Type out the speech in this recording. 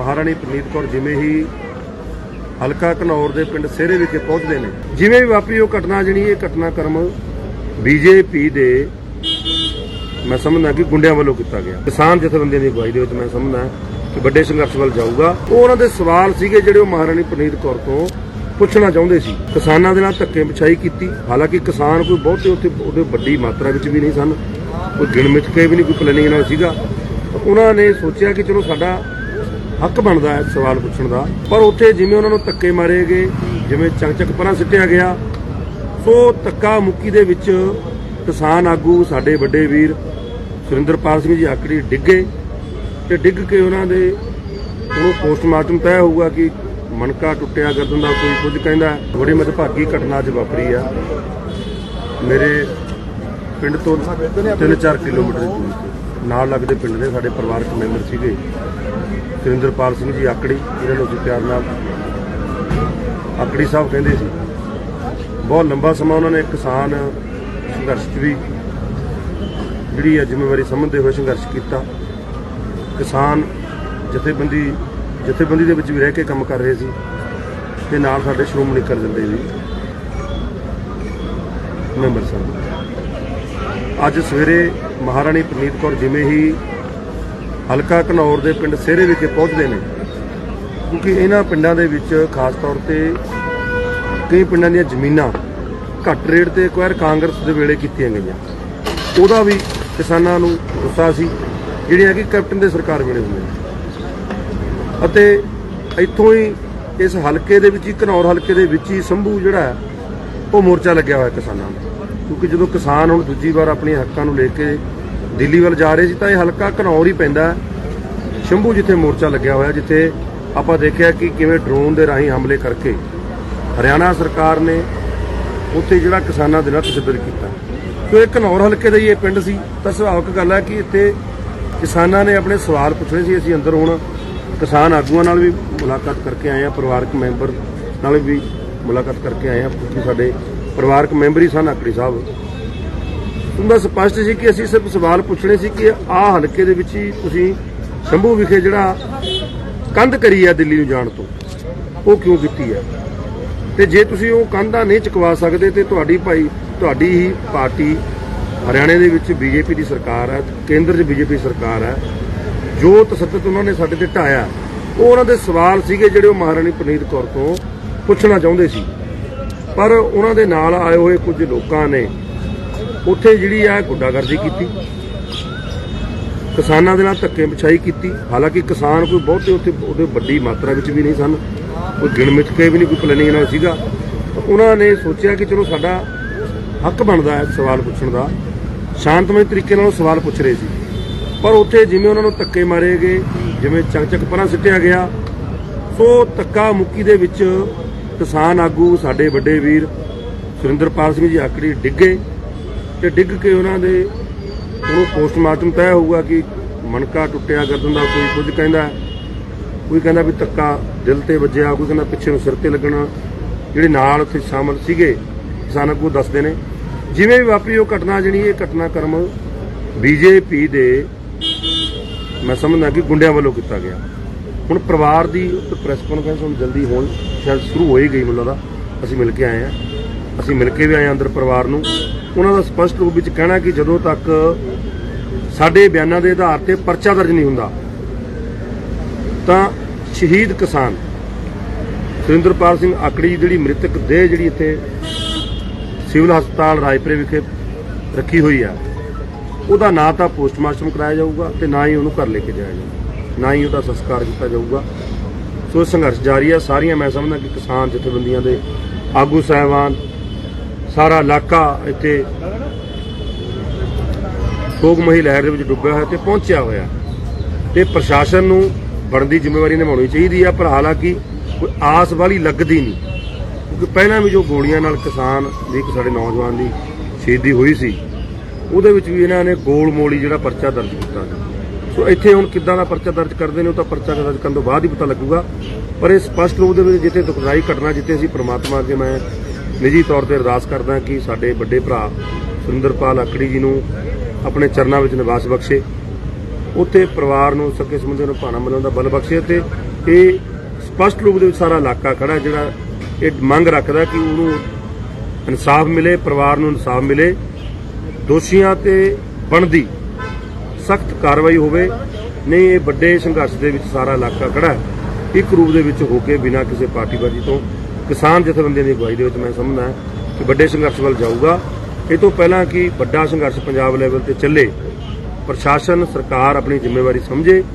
ਮਹਾਰਾਣੀ ਪ੍ਰਨੀਤ ਕੌਰ ਜਿਵੇਂ ਹੀ ਹਲਕਾ ਘਨੌਰ ਦੇ ਪਿੰਡ ਸੇਰੇ ਵਿਖੇ ਪਹੁੰਚਦੇ ਨੇ, ਜਿਵੇਂ ਵੀ ਵਾਪਰੀ ਉਹ ਘਟਨਾ ਜਿਹੜੀ ਇਹ ਘਟਨਾਕ੍ਰਮ ਬੀਜੇਪੀ ਦੇ ਮੈਂ ਸਮਝਦਾ ਕਿ ਗੁੰਡਿਆਂ ਵੱਲੋਂ ਕੀਤਾ ਗਿਆ। ਕਿਸਾਨ ਜਥੇਬੰਦੀਆਂ ਦੀ ਅਗਵਾਈ ਦੇ ਵਿੱਚ ਮੈਂ ਸਮਝਦਾ ਕਿ ਵੱਡੇ ਸੰਘਰਸ਼ ਵੱਲ ਜਾਊਗਾ। ਉਹ ਉਹਨਾਂ ਦੇ ਸਵਾਲ ਸੀਗੇ ਜਿਹੜੇ ਉਹ ਮਹਾਰਾਣੀ ਪ੍ਰਨੀਤ ਕੌਰ ਤੋਂ ਪੁੱਛਣਾ ਚਾਹੁੰਦੇ ਸੀ। ਕਿਸਾਨਾਂ ਦੇ ਨਾਲ ਧੱਕੇ ਪਛਾਈ ਕੀਤੀ। ਹਾਲਾਂਕਿ ਕਿਸਾਨ ਕੋਈ ਬਹੁਤੇ ਉੱਥੇ ਉਹਦੇ ਵੱਡੀ ਮਾਤਰਾ ਵਿੱਚ ਵੀ ਨਹੀਂ ਸਨ। ਕੋਈ ਗਿਣ ਮਿਥ ਕੇ ਵੀ ਨਹੀਂ, ਕੋਈ ਪਲੈਨਿੰਗ ਨਾਲ ਸੀਗਾ। ਉਹਨਾਂ ਨੇ ਸੋਚਿਆ ਕਿ ਚਲੋ ਸਾਡਾ ਹੱਕ ਬਣਦਾ ਹੈ ਸਵਾਲ ਪੁੱਛਣ ਦਾ। ਪਰ ਉੱਥੇ ਜਿਵੇਂ ਉਹਨਾਂ ਨੂੰ ਧੱਕੇ ਮਾਰੇ ਗਏ, ਜਿਵੇਂ ਚੰਗ ਪਰਾਂ ਸਿੱਟਿਆ ਗਿਆ, ਸੋ ਧੱਕਾ ਮੁੱਕੀ ਦੇ ਵਿੱਚ ਕਿਸਾਨ ਆਗੂ ਸਾਡੇ ਵੱਡੇ ਵੀਰ ਸੁਰਿੰਦਰਪਾਲ ਸਿੰਘ ਜੀ ਆਕੜੀ ਡਿੱਗੇ ਤੇ ਡਿੱਗ ਕੇ ਉਹਨਾਂ ਦੇ ਉਹਨੂੰ ਪੋਸਟਮਾਰਟਮ ਤੈਅ ਹੋਊਗਾ ਕਿ ਮਣਕਾ ਟੁੱਟਿਆ, ਗਰਦਨ ਦਾ ਕੋਈ ਕੁਝ ਕਹਿੰਦਾ ਬੜੀ ਮਦਭਾਗੀ ਘਟਨਾ ਅੱਜ ਵਾਪਰੀ ਆ। ਮੇਰੇ ਪਿੰਡ ਤੋਂ 3-4 ਕਿਲੋਮੀਟਰ ਦੀ ਨਾਲ ਲੱਗਦੇ ਪਿੰਡ ਦੇ ਸਾਡੇ ਪਰਿਵਾਰਕ ਮੈਂਬਰ ਸੀਗੇ ਸੁਰਿੰਦਰਪਾਲ ਸਿੰਘ ਜੀ ਆਕੜੀ ਇਹਨਾਂ ਨੂੰ ਅਸੀਂ ਪਿਆਰ ਨਾਲ ਆਕੜੀ ਸਾਹਿਬ ਕਹਿੰਦੇ ਸੀ। ਬਹੁਤ ਲੰਬਾ ਸਮਾਂ ਉਹਨਾਂ ਨੇ ਕਿਸਾਨ ਸੰਘਰਸ਼ 'ਚ ਵੀ ਜਿਹੜੀ ਆ ਜ਼ਿੰਮੇਵਾਰੀ ਸਮਝਦੇ ਹੋਏ ਸੰਘਰਸ਼ ਕੀਤਾ। ਕਿਸਾਨ ਜਥੇਬੰਦੀ ਜਥੇਬੰਦੀ ਦੇ ਵਿੱਚ ਵੀ ਰਹਿ ਕੇ ਕੰਮ ਕਰ ਰਹੇ ਸੀ ਤੇ ਨਾਲ ਸਾਡੇ ਸ਼੍ਰੋਮਣੀ ਅਕਾਲੀ ਦੇ ਵੀ ਮੈਂਬਰ ਸਾਹਿਬ। ਅੱਜ ਸਵੇਰੇ ਮਹਾਰਾਣੀ ਪ੍ਰਨੀਤ ਕੌਰ ਜਿਵੇਂ ਹੀ ਹਲਕਾ ਘਨੌਰ ਦੇ ਪਿੰਡ ਸੇਰੇ ਵਿਖੇ ਪਹੁੰਚਦੇ ਨੇ, ਕਿਉਂਕਿ ਇਹਨਾਂ ਪਿੰਡਾਂ ਦੇ ਵਿੱਚ ਖਾਸ ਤੌਰ ਤੇ ਕਈ ਪਿੰਡਾਂ ਦੀਆਂ ਜ਼ਮੀਨਾਂ ਘੱਟ ਰੇਟ ਤੇ ਐਕਵਾਇਰ ਕਾਂਗਰਸ ਦੇ ਵੇਲੇ ਕੀਤੀਆਂ ਗਈਆਂ। ਉਹਦਾ ਵੀ ਕਿਸਾਨਾਂ ਨੂੰ ਗੁੱਸਾ ਸੀ, ਜਿਹੜੀਆਂ ਕਿ ਕੈਪਟਨ ਦੇ ਸਰਕਾਰ ਵੇਲੇ ਹੋਈਆਂ ਅਤੇ ਇੱਥੋਂ ਹੀ ਇਸ ਹਲਕੇ ਦੇ ਵਿੱਚ ਹੀ, ਘਨੌਰ ਹਲਕੇ ਦੇ ਵਿੱਚ ਹੀ ਸੰਭੂ ਜਿਹੜਾ ਉਹ ਮੋਰਚਾ ਲੱਗਿਆ ਹੋਇਆ ਕਿਸਾਨਾਂ ਦਾ। ਕਿਉਂਕਿ ਜਦੋਂ ਕਿਸਾਨ ਹੁਣ ਦੂਜੀ ਵਾਰ ਆਪਣੇ ਹੱਕਾਂ ਨੂੰ ਲੈ ਕੇ ਦਿੱਲੀ ਵੱਲ ਜਾ ਰਹੇ ਸੀ ਤਾਂ ਇਹ ਹਲਕਾ ਘਨੌਰ ਹੀ ਪੈਂਦਾ ਸ਼ੰਭੂ ਜਿੱਥੇ ਮੋਰਚਾ ਲੱਗਿਆ ਹੋਇਆ, ਜਿੱਥੇ ਆਪਾਂ ਦੇਖਿਆ ਕਿ ਕਿਵੇਂ ਡਰੋਨ ਦੇ ਰਾਹੀਂ ਹਮਲੇ ਕਰਕੇ ਹਰਿਆਣਾ ਸਰਕਾਰ ਨੇ ਉੱਥੇ ਜਿਹੜਾ ਕਿਸਾਨਾਂ ਦੇ ਨਾਲ ਤਸ਼ੱਦਦ ਕੀਤਾ। ਸੋ ਇਹ ਘਨੌਰ ਹਲਕੇ ਦਾ ਹੀ ਇਹ ਪਿੰਡ ਸੀ। ਤਾਂ ਸੁਭਾਵਕ ਗੱਲ ਹੈ ਕਿ ਇੱਥੇ ਕਿਸਾਨਾਂ ਨੇ ਆਪਣੇ ਸਵਾਲ ਪੁੱਛਣੇ ਸੀ। ਅਸੀਂ ਅੰਦਰ ਹੁਣ ਕਿਸਾਨ ਆਗੂਆਂ ਨਾਲ ਵੀ ਮੁਲਾਕਾਤ ਕਰਕੇ ਆਏ ਆ ਪਰਿਵਾਰਕ ਮੈਂਬਰ ਨਾਲ ਵੀ ਮੁਲਾਕਾਤ ਕਰਕੇ ਆਏ ਆ ਕਿਉਂਕਿ ਸਾਡੇ ਪਰਿਵਾਰਕ ਮੈਂਬਰ ਹੀ ਸਨ ਆਕੜੀ ਸਾਹਿਬ। ਉਹਦਾ ਸਪਸ਼ਟ ਸੀ ਕਿ ਅਸੀਂ ਸਿਰਫ ਸਵਾਲ ਪੁੱਛਣੇ ਸੀ ਕਿ ਆਹ ਹਲਕੇ ਦੇ ਵਿੱਚ ਹੀ ਤੁਸੀਂ ਸ਼ੰਭੂ ਵਿਖੇ ਜਿਹੜਾ ਕੰਧ ਕਰੀ ਆ ਦਿੱਲੀ ਨੂੰ ਜਾਣ ਤੋਂ, ਉਹ ਕਿਉਂ ਕੀਤੀ ਹੈ ਤੇ ਜੇ ਤੁਸੀਂ ਉਹ ਕੰਧਾਂ ਨਹੀਂ ਚੁਕਵਾ ਸਕਦੇ ਤੇ ਤੁਹਾਡੀ ਭਾਈ, ਤੁਹਾਡੀ ਹੀ ਪਾਰਟੀ ਹਰਿਆਣੇ ਦੇ ਵਿੱਚ ਬੀਜੇਪੀ ਦੀ ਸਰਕਾਰ ਹੈ ਕੇਂਦਰ 'ਚ ਬੀਜੇਪੀ ਸਰਕਾਰ ਹੈ ਜੋ ਤਸੱਦਦ ਉਹਨਾਂ ਨੇ ਸਾਡੇ ਤੇ ਢਾਇਆ, ਉਹ ਉਹਨਾਂ ਦੇ ਸਵਾਲ ਸੀਗੇ ਜਿਹੜੇ ਉਹ ਮਹਾਰਾਣੀ ਪ੍ਰਨੀਤ ਕੌਰ ਤੋਂ ਪੁੱਛਣਾ ਚਾਹੁੰਦੇ ਸੀ। ਪਰ ਉਹਨਾਂ ਦੇ ਨਾਲ ਆਏ ਹੋਏ ਕੁਝ ਲੋਕਾਂ ਨੇ ਉੱਥੇ ਜਿਹੜੀ ਆ ਗੁੱਡਾਗਰਦੀ ਕੀਤੀ। ਕਿਸਾਨਾਂ ਦੇ ਨਾਲ ਧੱਕੇ ਪਛਾਈ ਕੀਤੀ। ਹਾਲਾਂਕਿ ਕਿਸਾਨ ਕੋਈ ਬਹੁਤੇ ਉੱਥੇ ਉਹਦੇ ਵੱਡੀ ਮਾਤਰਾ ਵਿੱਚ ਵੀ ਨਹੀਂ ਸਨ। ਕੋਈ ਗਿਣ ਮਿਥ ਕੇ ਵੀ ਨਹੀਂ, ਕੋਈ ਪਲੈਨਿੰਗ ਨਾਲ ਸੀਗਾ। ਉਹਨਾਂ ਨੇ ਸੋਚਿਆ ਕਿ ਚਲੋ ਸਾਡਾ ਹੱਕ ਬਣਦਾ ਹੈ ਸਵਾਲ ਪੁੱਛਣ ਦਾ। ਸ਼ਾਂਤਮਈ ਤਰੀਕੇ ਨਾਲ ਉਹ ਸਵਾਲ ਪੁੱਛ ਰਹੇ ਸੀ। ਪਰ ਉੱਥੇ ਜਿਵੇਂ ਉਹਨਾਂ ਨੂੰ ਧੱਕੇ ਮਾਰੇ ਗਏ, ਜਿਵੇਂ ਚੰਗ ਚੱਕ ਪਰਾਂ ਸਿੱਟਿਆ ਗਿਆ, ਸੋ ਧੱਕਾ ਮੁੱਕੀ ਦੇ ਵਿੱਚ ਕਿਸਾਨ ਆਗੂ ਸਾਡੇ ਵੱਡੇ ਵੀਰ ਸੁਰਿੰਦਰਪਾਲ ਸਿੰਘ ਜੀ ਆਕੜੀ ਡਿੱਗੇ ਤੇ ਡਿੱਗ ਕੇ ਉਹਨਾਂ ਦੇ ਉਹਨੂੰ ਪੋਸਟਮਾਰਟਮ ਤੈਅ ਹੋਊਗਾ ਕਿ ਮਣਕਾ ਟੁੱਟਿਆ, ਗਰਦਨ ਦਾ ਕੋਈ ਕੁਝ ਕਹਿੰਦਾ, ਕੋਈ ਕਹਿੰਦਾ ਵੀ ਧੱਕਾ ਦਿਲ ਤੇ ਵੱਜਿਆ, ਕੋਈ ਕਹਿੰਦਾ ਪਿੱਛੇ ਨੂੰ ਸਿਰ ਤੇ ਲੱਗਣਾ। ਜਿਹੜੇ ਨਾਲ ਉੱਥੇ ਸ਼ਾਮਲ ਸੀਗੇ, ਕਿਸਾਨ ਆਗੂ ਦੱਸਦੇ ਨੇ, ਜਿਵੇਂ ਵੀ ਵਾਪਰੀ ਉਹ ਘਟਨਾ ਜਿਹੜੀ, ਇਹ ਘਟਨਾਕ੍ਰਮ ਬੀਜੇਪੀ ਦੇ, ਮੈਂ ਸਮਝਦਾ ਕਿ ਗੁੰਡਿਆਂ ਵੱਲੋਂ ਕੀਤਾ ਗਿਆ। ਹੁਣ ਪਰਿਵਾਰ ਦੀ ਪ੍ਰੈਸ ਕਾਨਫਰੰਸ ਹੁਣ ਜਲਦੀ ਹੋਣ, ਸ਼ਾਇਦ ਸ਼ੁਰੂ ਹੋ ਹੀ ਗਈ ਮੈਨੂੰ ਦਾ। ਅਸੀਂ ਮਿਲ ਕੇ ਆਏ ਆ ਅਸੀਂ ਮਿਲ ਕੇ ਵੀ ਆਏ ਹਾਂ ਅੰਦਰ ਪਰਿਵਾਰ ਨੂੰ। ਉਹਨਾਂ ਦਾ ਸਪਸ਼ਟ ਰੂਪ ਵਿੱਚ ਕਹਿਣਾ ਕਿ ਜਦੋਂ ਤੱਕ ਸਾਡੇ ਬਿਆਨਾਂ ਦੇ ਆਧਾਰ ਤੇ ਪਰਚਾ ਦਰਜ ਨਹੀਂ ਹੁੰਦਾ, ਤਾਂ ਸ਼ਹੀਦ ਕਿਸਾਨ ਸੁਰਿੰਦਰਪਾਲ ਸਿੰਘ ਆਕੜੀ ਜਿਹੜੀ ਮ੍ਰਿਤਕ ਦੇਹ ਜਿਹੜੀ ਇੱਥੇ ਸਿਵਲ ਹਸਪਤਾਲ ਰਾਏਪੁਰੇ ਵਿਖੇ ਰੱਖੀ ਹੋਈ ਆ, ਉਹਦਾ ਨਾ ਤਾਂ ਪੋਸਟਮਾਰਟਮ ਕਰਾਇਆ ਜਾਊਗਾ ਤੇ ਨਾ ਹੀ ਉਹਨੂੰ ਘਰ ਲੈ ਕੇ ਜਾਇਆ ਜਾਊਗਾ। ਨਾ ਹੀ ਉਹਦਾ ਸੰਸਕਾਰ ਕੀਤਾ ਜਾਊਗਾ। ਸੋ ਸੰਘਰਸ਼ ਜਾਰੀ ਆ। ਸਾਰੀਆਂ ਮੈਂ ਸਮਝਦਾ ਕਿ ਕਿਸਾਨ ਜਥੇਬੰਦੀਆਂ ਦੇ ਆਗੂ ਸਾਹਿਬਾਨ, ਸਾਰਾ ਇਲਾਕਾ ਇੱਥੇ ਸੋਗਮਈ ਲਹਿਰ ਦੇ ਵਿੱਚ ਡੁੱਬਿਆ ਹੋਇਆ ਤੇ ਪਹੁੰਚਿਆ ਹੋਇਆ। ਤੇ ਪ੍ਰਸ਼ਾਸਨ ਨੂੰ ਬਣਦੀ ਜ਼ਿੰਮੇਵਾਰੀ ਨਿਭਾਉਣੀ ਚਾਹੀਦੀ ਆ, ਪਰ ਹਾਲਾਂਕਿ ਕੋਈ ਆਸ ਵਾਲੀ ਲੱਗਦੀ ਨਹੀਂ। ਕਿਉਂਕਿ ਪਹਿਲਾਂ ਵੀ ਜੋ ਗੋਲੀਆਂ ਨਾਲ ਕਿਸਾਨ ਦੀ, ਇੱਕ ਸਾਡੇ ਨੌਜਵਾਨ ਦੀ ਸ਼ਹੀਦੀ ਹੋਈ ਸੀ, ਉਹਦੇ ਵਿੱਚ ਵੀ ਇਹਨਾਂ ਨੇ ਗੋਲ ਮੋਲੀ ਜਿਹੜਾ ਪਰਚਾ ਦਰਜ ਕੀਤਾ ਸੋ ਇੱਥੇ ਹੁਣ ਕਿੱਦਾਂ ਦਾ ਪਰਚਾ ਦਰਜ ਕਰਦੇ ਨੇ ਉਹ ਤਾਂ ਪਰਚਾ ਦਰਜ ਕਰਨ ਤੋਂ ਬਾਅਦ ਹੀ ਪਤਾ ਲੱਗੂਗਾ। ਪਰ ਇਹ ਸਪਸ਼ਟ ਰੂਪ ਦੇ ਵਿੱਚ ਜਿੱਥੇ ਦੁਖਦਾਈ ਘਟਨਾ ਜਿੱਥੇ ਅਸੀਂ ਪ੍ਰਮਾਤਮਾ ਅੱਗੇ ਮੈਂ ਨਿੱਜੀ ਤੌਰ ਤੇ ਅਰਦਾਸ ਕਰਦਾ ਕਿ ਸਾਡੇ ਵੱਡੇ ਭਰਾ ਸੁਰਿੰਦਰਪਾਲ ਅਕੜੀ ਜੀ ਨੂੰ ਆਪਣੇ ਚਰਨਾਂ ਵਿੱਚ ਨਿਵਾਸ ਬਖਸ਼ੇ। ਉੱਥੇ ਪਰਿਵਾਰ ਨੂੰ ਸਕੇ ਸਮੁੰਦਰ ਨੂੰ ਭਾਣਾ ਮਿਲਣ ਦਾ ਬਲ ਬਖਸ਼ੇ ਤੇ ਇਹ ਸਪਸ਼ਟ ਰੂਪ ਦੇ ਵਿੱਚ ਸਾਰਾ ਇਲਾਕਾ ਖੜਾ ਜਿਹੜਾ ਇਹ ਮੰਗ ਰੱਖਦਾ ਕਿ ਉਹਨੂੰ ਇਨਸਾਫ ਮਿਲੇ, ਪਰਿਵਾਰ ਨੂੰ ਇਨਸਾਫ ਮਿਲੇ। ਦੋਸ਼ੀਆਂ ਤੇ ਬਣਦੀ ਸਖਤ ਕਾਰਵਾਈ ਹੋਵੇ। ਨਹੀਂ, ਇਹ ਵੱਡੇ ਸੰਘਰਸ਼ ਦੇ ਵਿੱਚ ਸਾਰਾ ਇਲਾਕਾ ਖੜਾ ਹੈ। ਇੱਕ ਰੂਪ ਦੇ ਵਿੱਚ ਹੋ ਕੇ ਬਿਨਾਂ ਕਿਸੇ ਪਾਰਟੀਬਾਜ਼ੀ ਤੋਂ ਕਿਸਾਨ ਜਥੇਬੰਦੀਆਂ ਦੀ ਅਗਵਾਈ ਦੇ ਵਿੱਚ ਮੈਂ ਸਮਝਦਾ ਕਿ ਵੱਡੇ ਸੰਘਰਸ਼ ਵੱਲ ਜਾਊਗਾ। ਇਹ ਤੋਂ ਪਹਿਲਾਂ ਕਿ ਵੱਡਾ ਸੰਘਰਸ਼ ਪੰਜਾਬ ਲੈਵਲ ਤੇ ਚੱਲੇ, ਪ੍ਰਸ਼ਾਸਨ, ਸਰਕਾਰ ਆਪਣੀ ਜ਼ਿੰਮੇਵਾਰੀ ਸਮਝੇ।